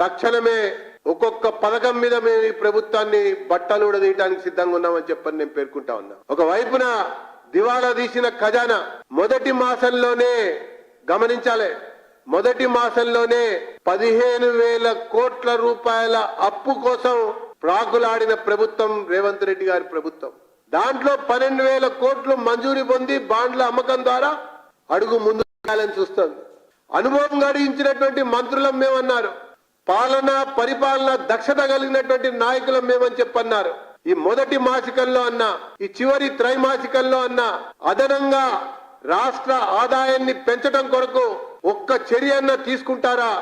తక్షణమే ఒక్కొక్క పథకం మీద మేము ఈ ప్రభుత్వాన్ని బట్టలు ఉడదీయడానికి సిద్ధంగా ఉన్నామని చెప్పని నేను పేర్కొంటా ఉన్నా. ఒక వైపున దివాళా తీసిన ఖజానా మొదటి మాసంలోనే గమనించాలి. మొదటి మాసంలోనే పదిహేను వేల కోట్ల రూపాయల అప్పు కోసం ప్రాకులాడిన ప్రభుత్వం రేవంత్ రెడ్డి గారి ప్రభుత్వం. దాంట్లో పన్నెండు వేల కోట్లు మంజూరి పొంది బాండ్ల అమ్మకం ద్వారా అడుగు ముందు చూస్తుంది. అనుభవం గడించినటువంటి మంత్రులం మేమన్నారు. పాలన పరిపాలన దక్షత కలిగినటువంటి నాయకులం మేమని చెప్పన్నారు. ఈ మొదటి మాసికంలో అన్నా ఈ చివరి త్రైమాసికంలో అన్నా అదనంగా రాష్ట్ర ఆదాయాన్ని పెంచడం కొరకు ఒక్క చర్య అన్న తీసుకుంటారా?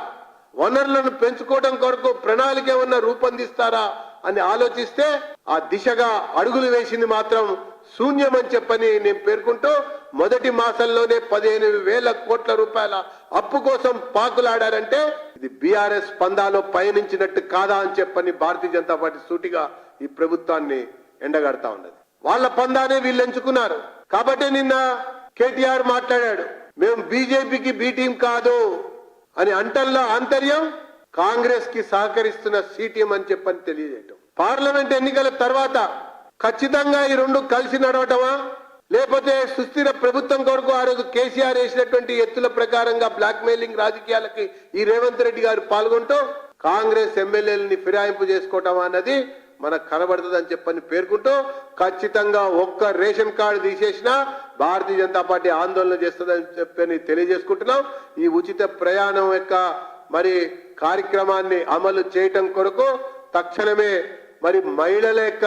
వనరులను పెంచుకోవడం కొరకు ప్రణాళిక ఏమన్నా రూపొందిస్తారా అని ఆలోచిస్తే ఆ దిశగా అడుగులు వేసింది మాత్రం శూన్యమని చెప్పని నేను పేర్కొంటూ మొదటి మాసంలోనే పదిహేను వేల కోట్ల రూపాయల అప్పు కోసం పాకులాడారంటే ఇది బీఆర్ఎస్ పందాలో పయనించినట్టు కాదా అని చెప్పని భారతీయ జనతా పార్టీ సూటిగా ఈ ప్రభుత్వాన్ని ఎండగడతా ఉన్నది. వాళ్ళ పందానే వీళ్ళు ఎంచుకున్నారు. కాబట్టి నిన్న కేటీఆర్ మాట్లాడాడు మేము బీజేపీకి బీటీం కాదు అని అంటల్లో ఆంతర్యం కాంగ్రెస్కి సహకరిస్తున్న సిటిఎం అని చెప్పని తెలియజేయటం. పార్లమెంట్ ఎన్నికల తర్వాత ఖచ్చితంగా ఈ రెండు కలిసి నడవటమా? లేకపోతే సుస్థిర ప్రభుత్వం కొరకు ఆ రోజు కేసీఆర్ వేసినటువంటి ఎత్తుల ప్రకారంగా బ్లాక్ మెయిలింగ్ రాజకీయాలకి ఈ రేవంత్ రెడ్డి గారు పాల్గొంటూ కాంగ్రెస్ ఎమ్మెల్యేలని ఫిరాయింపు చేసుకోవటం అన్నది మనకు కనబడుతుందని చెప్పని పేర్కొంటూ ఖచ్చితంగా ఒక్క రేషన్ కార్డు తీసేసినా భారతీయ జనతా పార్టీ ఆందోళన చేస్తుందని చెప్పని తెలియజేసుకుంటున్నాం. ఈ ఉచిత ప్రయాణం యొక్క మరి కార్యక్రమాన్ని అమలు చేయటం కొరకు తక్షణమే మరి మహిళల యొక్క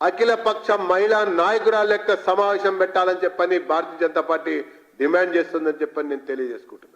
అఖిల పక్ష మహిళా నాయకురాల యొక్క సమావేశం పెట్టాలని చెప్పని భారతీయ జనతా పార్టీ డిమాండ్ చేస్తుందని చెప్పని నేను తెలియజేసుకుంటున్నాను